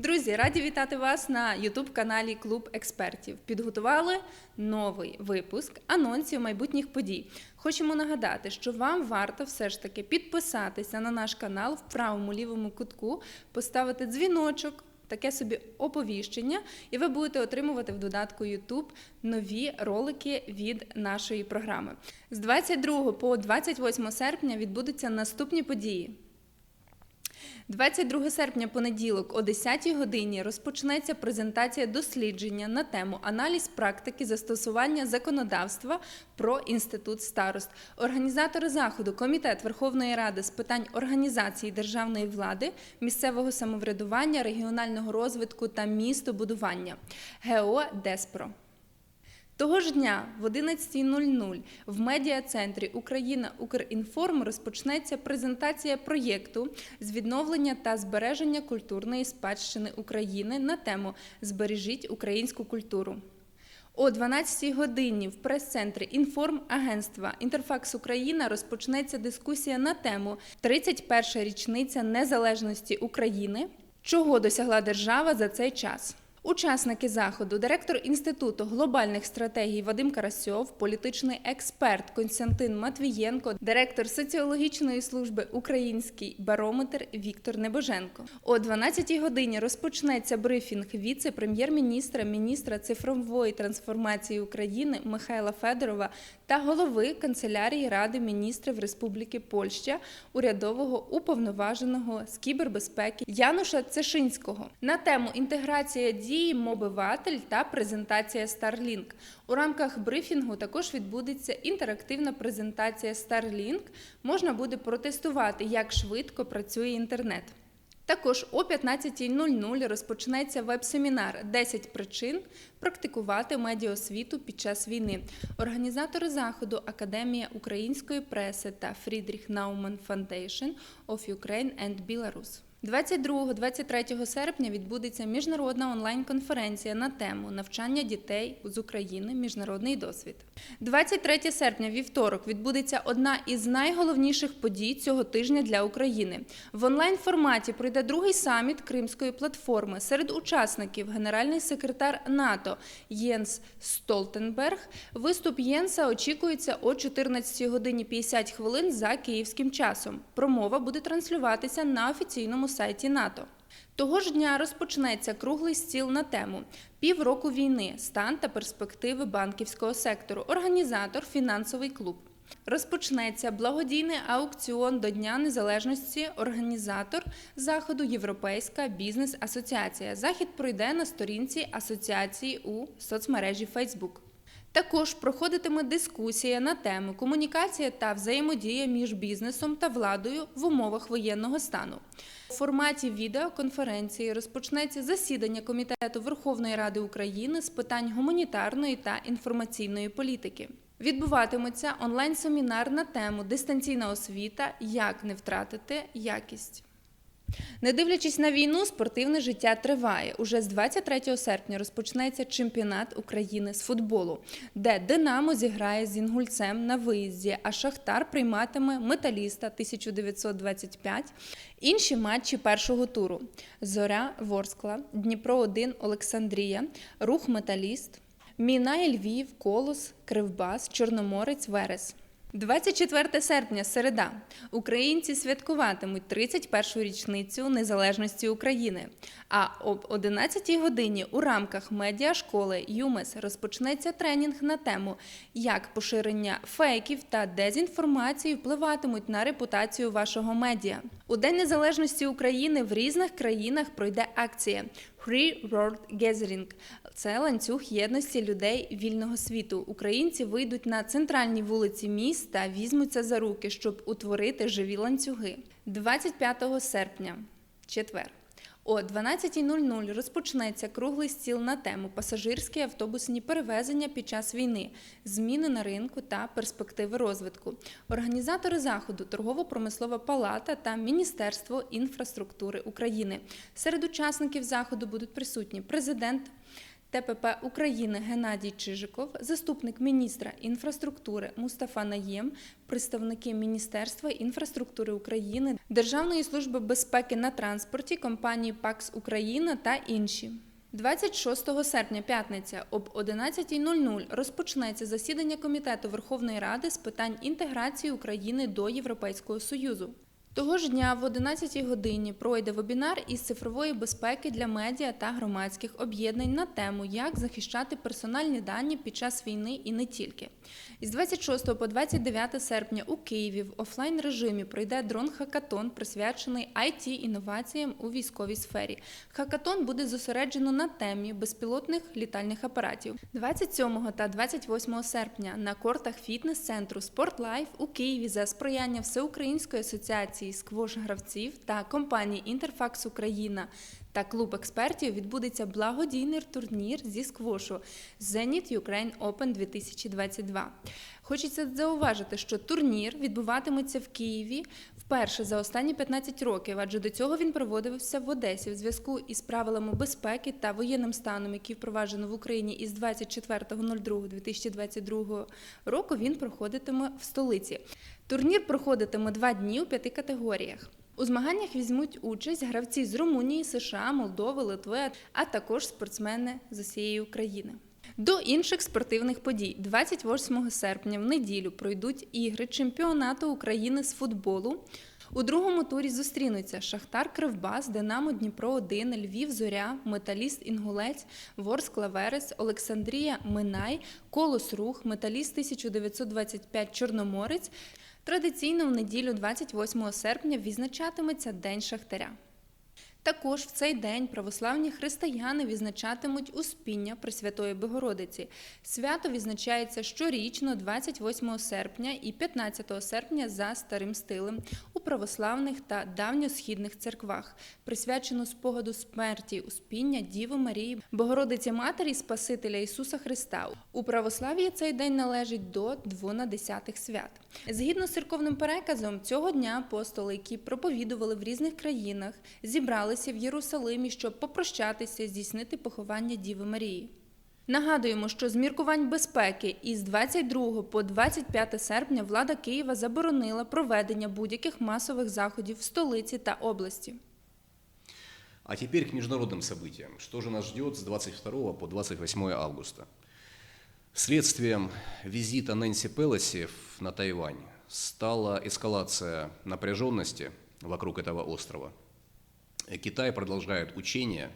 Друзі, раді вітати вас на youtube каналі Клуб експертів. Підготували новий випуск анонсів майбутніх подій. Хочемо нагадати, що вам варто все ж таки підписатися на наш канал в правому лівому кутку, поставити дзвіночок. Таке собі оповіщення, і ви будете отримувати в додатку YouTube нові ролики від нашої програми. З 22 по 28 серпня відбудуться наступні події. 22 серпня, понеділок, о 10 годині розпочнеться презентація дослідження на тему аналіз практики застосування законодавства про інститут старост. Організатори заходу, комітет Верховної Ради з питань організації державної влади, місцевого самоврядування, регіонального розвитку та містобудування ГО Деспро. Того ж дня в 11.00 в медіа-центрі Україна Укрінформ розпочнеться презентація проєкту з відновлення та збереження культурної спадщини України на тему Збережіть українську культуру. О 12 годині в прес-центрі інформагентства Інтерфакс Україна розпочнеться дискусія на тему «31 річниця незалежності України. Чого досягла держава за цей час? Учасники заходу, директор інституту глобальних стратегій Вадим Карасьов, політичний експерт Константин Матвієнко, директор соціологічної служби Український барометр Віктор Небоженко. О 12 годині розпочнеться брифінг віце-прем'єр-міністра, міністра цифрової трансформації України Михайла Федорова та голови канцелярії Ради міністрів Республіки Польща, урядового уповноваженого з кібербезпеки Януша Цешинського на тему інтеграція дії мобиватель та презентація Starlink. У рамках брифінгу також відбудеться інтерактивна презентація Starlink. Можна буде протестувати, як швидко працює інтернет. Також о 15.00 розпочнеться веб-семінар «10 причин практикувати медіаосвіту під час війни. Організатори заходу Академія української преси та Friedrich Naumann Foundation of Ukraine and Belarus. 22-23 серпня відбудеться міжнародна онлайн-конференція на тему навчання дітей з України. Міжнародний досвід. 23 серпня, вівторок, відбудеться одна із найголовніших подій цього тижня для України. В онлайн форматі пройде другий саміт Кримської платформи. Серед учасників генеральний секретар НАТО Єнс Столтенберг. Виступ Єнса очікується о 14 годині 50 хвилин за київським часом. Промова буде транслюватися на офіційному сайті НАТО. Того ж дня розпочнеться круглий стіл на тему півроку війни, стан та перспективи банківського сектору. Організатор фінансовий клуб. Розпочнеться благодійний аукціон до Дня Незалежності. Організатор заходу Європейська бізнес-асоціація. Захід пройде на сторінці асоціації у соцмережі Facebook. Також проходитиме дискусія на тему комунікація та взаємодія між бізнесом та владою в умовах воєнного стану. У форматі відеоконференції розпочнеться засідання Комітету Верховної Ради України з питань гуманітарної та інформаційної політики. Відбуватиметься онлайн-семінар на тему Дистанційна освіта як не втратити якість. Не дивлячись на війну, спортивне життя триває. Уже з 23 серпня розпочнеться чемпіонат України з футболу, де Динамо зіграє з Інгульцем на виїзді, а Шахтар прийматиме металіста 1925. Інші матчі першого туру: Зоря Ворскла, Дніпро 1 Олександрія, Рух Металіст, Мінай Львів, Колос, Кривбас, Чорноморець, Верес. 24 серпня, середа. Українці святкуватимуть 31-ю річницю незалежності України. А об 11 годині у рамках медіашколи ЮМЕС розпочнеться тренінг на тему, як поширення фейків та дезінформації впливатимуть на репутацію вашого медіа. У День Незалежності України в різних країнах пройде акція Free World Gathering. Це ланцюг єдності людей вільного світу. Українці вийдуть на центральні вулиці міста, візьмуться за руки, щоб утворити живі ланцюги. 25 серпня, четвер. О 12.00 розпочнеться круглий стіл на тему пасажирські автобусні перевезення під час війни, зміни на ринку та перспективи розвитку. Організатори заходу торгово-промислова палата та Міністерство інфраструктури України. Серед учасників заходу будуть присутні президент ТПП України Геннадій Чижиков, заступник міністра інфраструктури Мустафа Наєм, представники Міністерства інфраструктури України, Державної служби безпеки на транспорті, компанії ПАКС Україна та інші. 26 серпня, п'ятниця, об 11.00 розпочнеться засідання Комітету Верховної Ради з питань інтеграції України до Європейського Союзу. Того ж дня в 11 годині пройде вебінар із цифрової безпеки для медіа та громадських об'єднань на тему, як захищати персональні дані під час війни і не тільки. Із 26 по 29 серпня у Києві в офлайн режимі пройде дрон-хакатон, присвячений it інноваціям у військовій сфері. Хакатон буде зосереджено на темі безпілотних літальних апаратів. 27 та 28 серпня на кортах фітнес-центру «Спортлайф» у Києві за сприяння Всеукраїнської асоціації сквош-гравців та компанії Інтерфакс Україна та клуб експертів відбудеться благодійний турнір зі сквошу Zenit Ukraine Open 2022. Хочеться зауважити, що турнір відбуватиметься в Києві вперше за останні 15 років, адже до цього він проводився в Одесі в зв'язку із правилами безпеки та воєнним станом, які впроваджено в Україні із 24.02.2022 року. Він проходитиме в столиці. Турнір проходитиме два дні у п'яти категоріях. У змаганнях візьмуть участь гравці з Румунії, США, Молдови, Литви, а також спортсмени з усієї України. До інших спортивних подій 28 серпня в неділю пройдуть ігри чемпіонату України з футболу. У другому турі зустрінуться Шахтар Кривбас, Динамо Дніпро 1, Львів Зоря, Металіст Інгулець, Ворск Лаверес, Олександрія Минай, Колос Рух, Металіст 1925 Чорноморець. Традиційно в неділю 28 серпня відзначатиметься День Шахтаря. Також в цей день православні християни відзначатимуть Успіння Пресвятої Богородиці. Свято відзначається щорічно 28 серпня і 15 серпня за старим стилем у православних та давньосхідних церквах, присвячено спогаду смерті Успіння Діви Марії, Богородиці Матері Спасителя Ісуса Христа. У православ'ї цей день належить до двонадесятих свят. Згідно з церковним переказом, цього дня апостоли, які проповідували в різних країнах, зібралися в Єрусалимі, щоб попрощатися, здійснити поховання Діви Марії. Нагадуємо, що з міркувань безпеки із 22 по 25 серпня влада Києва заборонила проведення будь-яких масових заходів в столиці та області. А теперь к международным событиям. Что же нас ждет с 22 по 28 августа? Следствием визита Нэнси Пелоси в- на Тайвань стала эскалация напряженности вокруг этого острова. Китай продолжает учения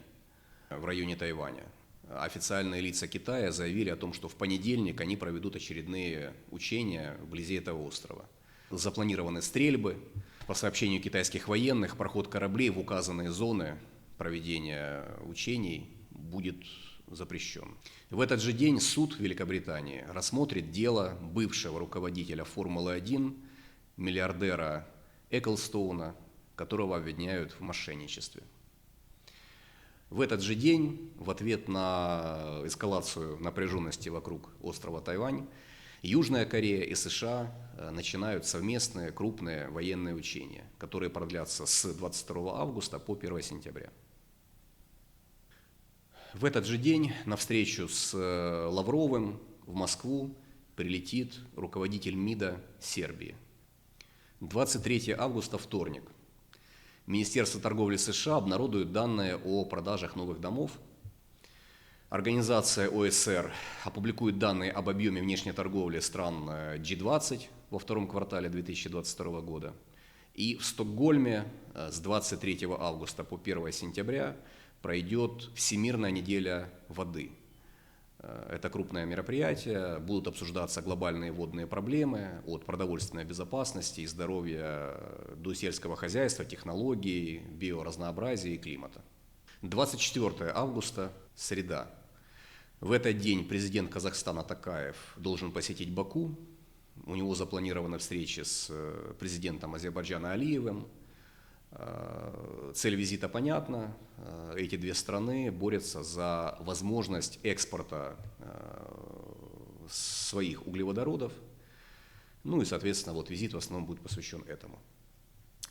в районе Тайваня. Официальные лица Китая заявили о том, что в понедельник они проведут очередные учения вблизи этого острова. Запланированы стрельбы. По сообщению китайских военных, проход кораблей в указанные зоны проведения учений будет запрещен. В этот же день суд Великобритании рассмотрит дело бывшего руководителя Формулы-1, миллиардера Эклстоуна, которого обвиняют в мошенничестве. В этот же день, в ответ на эскалацию напряженности вокруг острова Тайвань, Южная Корея и США э, начинают совместные крупные военные учения, которые продлятся с 22 августа по 1 сентября. В этот же день на встречу с э, Лавровым в Москву прилетит руководитель МИДа Сербии. 23 августа, вторник. Министерство торговли США обнародует данные о продажах новых домов. Организация ОСР опубликует данные об объеме внешней торговли стран э, G20 во втором квартале 2022 года. И в Стокгольме э, с 23 августа по 1 сентября пройдет Всемирная неделя воды. Э, Это крупное мероприятие, будут обсуждаться глобальные водные проблемы от продовольственной безопасности и здоровья до сельского хозяйства, технологий, биоразнообразия и климата. 24 августа, среда. В этот день президент Казахстана Такаев должен посетить Баку. У него запланированы встречи с э, президентом Азербайджана Алиевым. Э, Цель визита понятна. Э, Эти две страны борются за возможность экспорта э, своих углеводородов. Ну и, соответственно, вот визит в основном будет посвящен этому.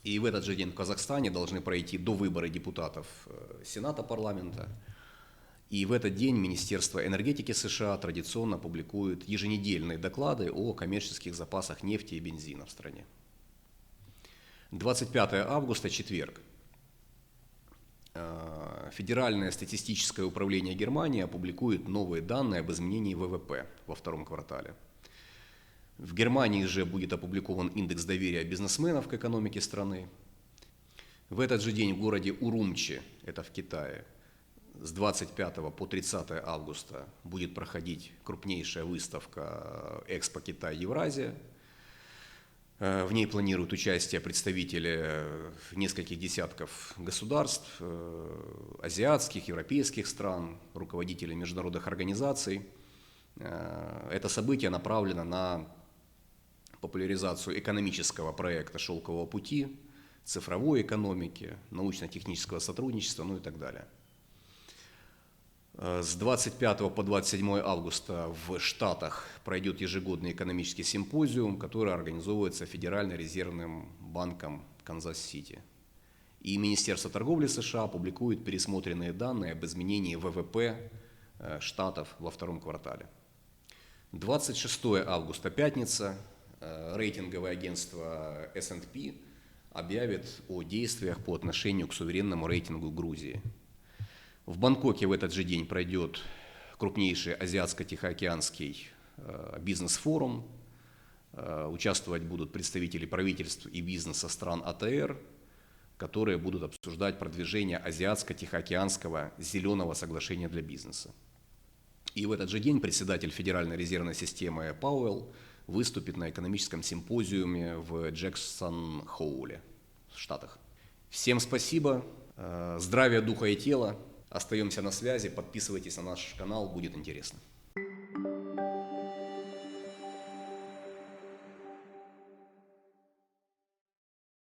И в этот же день в Казахстане должны пройти до выборы депутатов Сената парламента. И в этот день Министерство энергетики США традиционно публикует еженедельные доклады о коммерческих запасах нефти и бензина в стране. 25 августа, четверг. Э, Федеральное статистическое управление Германии опубликует новые данные об изменении ВВП во втором квартале. В Германии же будет опубликован индекс доверия бизнесменов к экономике страны. В этот же день в городе Урумчи, это в Китае, с 25 по 30 августа будет проходить крупнейшая выставка Экспо Китай Евразия. Э, В ней планируют участие представители э, нескольких десятков государств, э, азиатских, европейских стран, руководители международных организаций. Это событие направлено на популяризацию экономического проекта «Шелкового пути», цифровой экономики, научно-технического сотрудничества, ну и так далее. Э, С 25 по 27 августа в Штатах пройдет ежегодный экономический симпозиум, который организовывается Федеральным резервным банком Канзас-Сити. И Министерство торговли США публикует пересмотренные данные об изменении ВВП э, Штатов во втором квартале. 26 августа, пятница, э, рейтинговое агентство S&P объявит о действиях по отношению к суверенному рейтингу Грузии. В Бангкоке в этот же день пройдет крупнейший азиатско-тихоокеанский э, бизнес-форум. Э, Участвовать будут представители правительств и бизнеса стран АТР, которые будут обсуждать продвижение азиатско-тихоокеанского зеленого соглашения для бизнеса. И в этот же день председатель Федеральной резервной системы Пауэлл выступит на экономическом симпозиуме в Джексон-Хоуле в Штатах. Всем спасибо, э, здравия духа и тела. Остаемся на связи, подписывайтесь на наш канал, будет интересно.